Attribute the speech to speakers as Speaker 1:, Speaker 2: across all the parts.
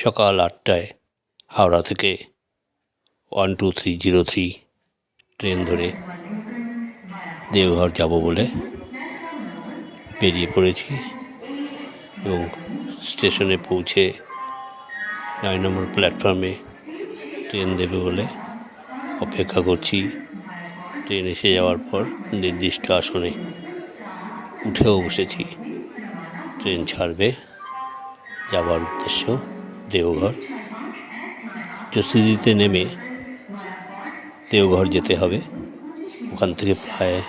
Speaker 1: সকাল আটটায় হাওড়া থেকে one two three zero three train ধরে দেওঘর যাব বলে বেরিয়ে পড়েছি এবং স্টেশনে পৌঁছে নয় নম্বর প্ল্যাটফর্মে ট্রেন দেবে বলে অপেক্ষা করছি। ট্রেন এসে যাওয়ার পর নির্দিষ্ট আসনে উঠেও বসেছি। ট্রেন ছাড়বে যাবার উদ্দেশ্য দেওঘর। যশোদিতে নেমে দেওঘর যেতে হবে। ওখান থেকে প্রায়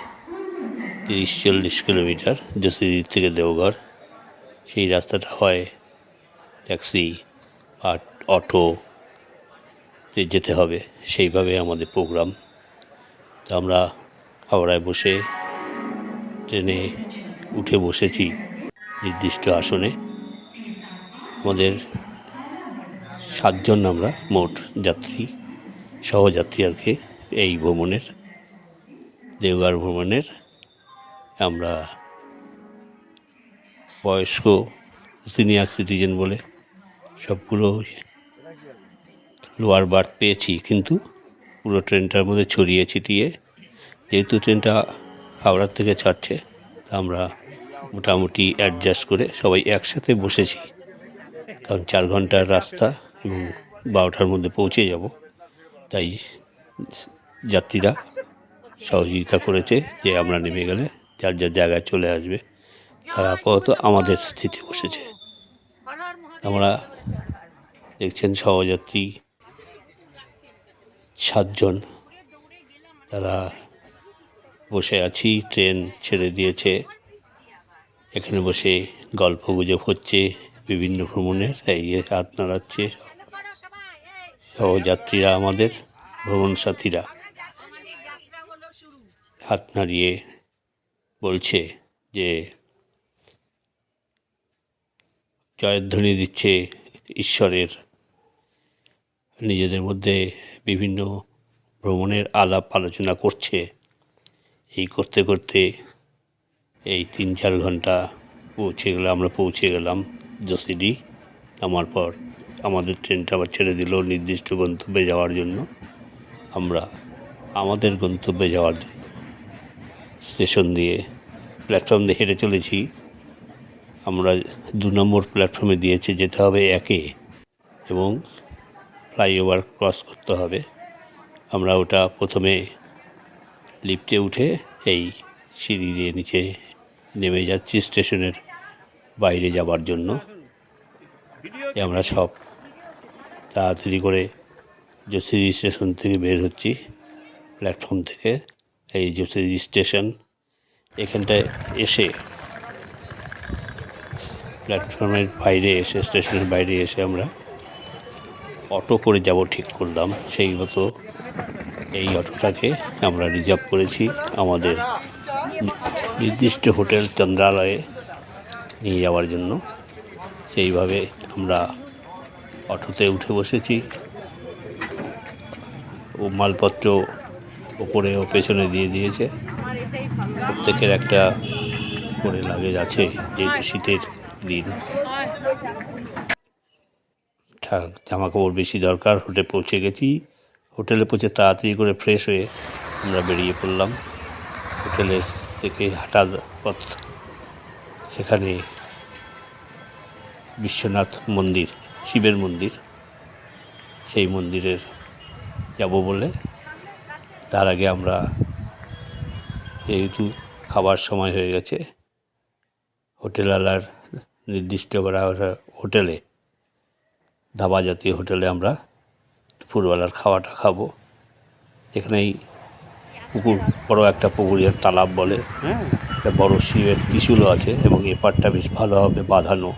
Speaker 1: তিরিশ চল্লিশ কিলোমিটার যশোদির থেকে দেওঘর। সেই রাস্তাটা হয় ট্যাক্সি আর অটোতে যেতে হবে। সেইভাবে আমাদের প্রোগ্রাম। তো আমরা হাওড়ায় বসে ট্রেনে উঠে বসেছি নির্দিষ্ট আসনে। আমাদের সাতজন আমরা মোট যাত্রী, সহযাত্রী আর কি, এই ভ্রমণের, দেওঘর ভ্রমণের। আমরা বয়স্ক সিনিয়র সিটিজেন বলে সবগুলো লোয়ার বার্থ পেয়েছি, কিন্তু পুরো ট্রেনটার মধ্যে ছড়িয়ে ছিটিয়ে, যেহেতু ট্রেনটা হাওড়ার থেকে ছাড়ছে আমরা মোটামুটি অ্যাডজাস্ট করে সবাই একসাথে বসেছি। কারণ চার ঘণ্টার রাস্তা এবং বারোটার মধ্যে পৌঁছে যাব। তাই যাত্রীরা সহযোগিতা করেছে যে আমরা নেমে গেলে যার যার জায়গায় চলে আসবে, তারা আপাতত আমাদের স্থিতি বসেছে। আমরা দেখছেন সহযাত্রী সাতজন, তারা বসে আছি, ট্রেন ছেড়ে দিয়েছে। এখানে বসে গল্প গুজব হচ্ছে, বিভিন্ন ভ্রমণের এই হাত নাড়াচ্ছে সহযাত্রীরা আমাদের, ভ্রমণ সাথীরা। হাত নাড়িয়ে বলছে যে, জয়ধ্বনি দিচ্ছে ঈশ্বরের। নিজেদের মধ্যে বিভিন্ন ভ্রমণের আলাপ আলোচনা করছে। এই করতে করতে এই তিন চার ঘণ্টা পৌঁছে গেলে আমরা পৌঁছে গেলাম জসিডি নামার পর। আমাদের ট্রেনটা আবার ছেড়ে দিল নির্দিষ্ট গন্তব্যে যাওয়ার জন্য। আমরা আমাদের গন্তব্যে যাওয়ার জন্য স্টেশন দিয়ে, প্ল্যাটফর্ম দিয়ে হেঁটে চলেছি। আমরা দু নম্বর প্ল্যাটফর্মে দিয়েছে যেতে হবে একে এবং ফ্লাইওভার ক্রস করতে হবে। আমরা ওটা প্রথমে লিফটে উঠে এই সিঁড়ি দিয়ে নিচে নেমে যাচ্ছি স্টেশনের বাইরে যাবার জন্য। আমরা সব তাড়াতাড়ি করে যশোরি স্টেশন থেকে বের হচ্ছি, প্ল্যাটফর্ম থেকে। এই যশোরি স্টেশন, এখানটায় এসে প্ল্যাটফর্মের বাইরে এসে, স্টেশনের বাইরে এসে আমরা অটো করে যাব ঠিক করলাম। সেই মতো এই অটোটাকে আমরা রিজার্ভ করেছি আমাদের নির্দিষ্ট হোটেল চন্দ্রালয়ে নিয়ে যাওয়ার জন্য। সেইভাবে আমরা অটোতে উঠে বসেছি। ও মালপত্র ওপরে ও পেছনে দিয়ে দিয়েছে। প্রত্যেকের একটা করে লাগেজ আছে যেহেতু শীতের দিন। জামা কাপড় বেশি দরকার, হোটেলে পৌঁছে গেছি। হোটেলে পৌঁছে তাড়াতাড়ি করে ফ্রেশ হয়ে আমরা বেরিয়ে পড়লাম। হোটেলে থেকে হাঁটার পথ, সেখানে বিশ্বনাথ মন্দির। শিবের মন্দির। সেই মন্দিরের যাব বলে তার আগে আমরা যেহেতু খাবার সময় হয়ে গেছে হোটেলওয়ালার নির্দিষ্ট করা হোটেলে, ধাবা জাতীয় হোটেলে আমরা দুপুরবেলার খাওয়াটা খাব। এখানেই পুকুর, বড় একটা পুকুরের তালাব বলে। হ্যাঁ একটা বড় শিবের ত্রিশূলও আছে এবং এপারটা বেশ ভালোভাবে বাঁধানো,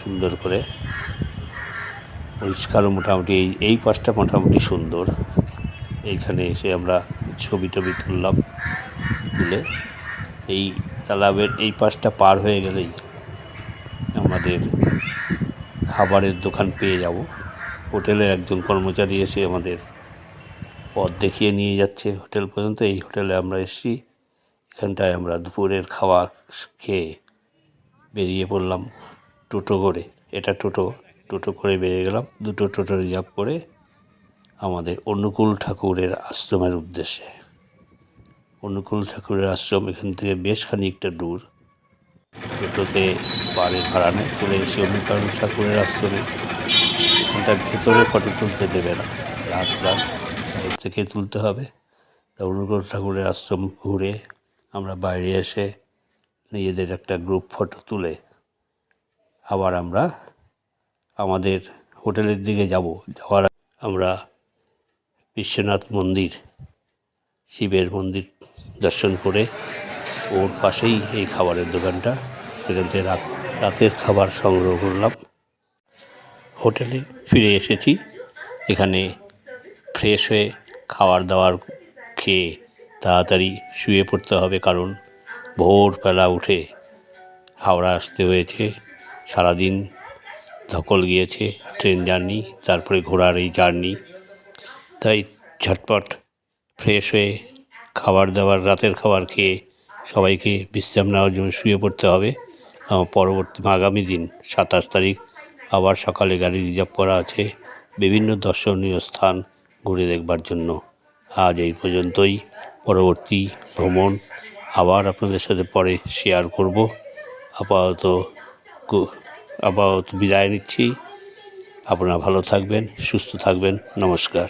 Speaker 1: সুন্দর করে। পরিষ্কারও মোটামুটি, এই এই পাশটা মোটামুটি সুন্দর। এইখানে এসে আমরা ছবি টবি তুললাম, তুলে এই তালাবের এই পাশটা পার হয়ে গেলেই আমাদের খাবারের দোকান পেয়ে যাব। হোটেলের একজন কর্মচারী এসে আমাদের পথ দেখিয়ে নিয়ে যাচ্ছে হোটেল পর্যন্ত। এই হোটেলে আমরা এসেছি। এখানটায় আমরা দুপুরের খাওয়া খেয়ে বেরিয়ে পড়লাম টোটো করে। এটা টোটো। টোটো করে বেরিয়ে গেলাম। দুটো টোটো রিজার্ভ করে আমাদের অনুকূল ঠাকুরের আশ্রমের উদ্দেশ্যে। অনুকূল ঠাকুরের আশ্রম এখান থেকে বেশ খানিকটা দূর। টোটোতে বাড়ি ভাড়া নেয় চলে এসে অনুকূল ঠাকুরের আশ্রমে এখানটার ভেতরে ফটো তুলতে দেবে না। রাত বাইরে থেকে তুলতে হবে। তা অনুকূল ঠাকুরের আশ্রম ঘুরে আমরা বাইরে এসে নিজেদের একটা গ্রুপ ফটো তুলে আবার আমরা আমাদের হোটেলের দিকে যাব। যাওয়ার আমরা বিশ্বনাথ মন্দির, শিবের মন্দির দর্শন করে ওর পাশেই এই খাবারের দোকানটা সেখান থেকে রাত, রাতের খাবার সংগ্রহ করলাম। হোটেলে ফিরে এসেছি। এখানে ফ্রেশ হয়ে খাবার দাওয়ার খেয়ে তাড়াতাড়ি শুয়ে পড়তে হবে কারণ ভোরবেলা উঠে হাওড়া আসতে হয়েছে। সারাদিন ধকল গিয়েছে ট্রেন জার্নি, তারপরে ঘোড়ার এই জার্নি। তাই ঝটপট ফ্রেশ হয়ে খাবার দাবার, রাতের খাবার খেয়ে সবাইকে বিশ্রাম নেওয়ার জন্য শুয়ে পড়তে হবে। পরবর্তী আগামী দিন সাতাশ তারিখ আবার সকালে গাড়ি রিজার্ভ করা আছে। বিভিন্ন দর্শনীয় স্থান ঘুরে দেখবার জন্য। আজ এই পর্যন্তই। পরবর্তী ভ্রমণ আবার আপনাদের সাথে পরে শেয়ার করব। আপাতত আপাতত বিদায় নিচ্ছি। আপনারা ভালো থাকবেন সুস্থ থাকবেন। নমস্কার।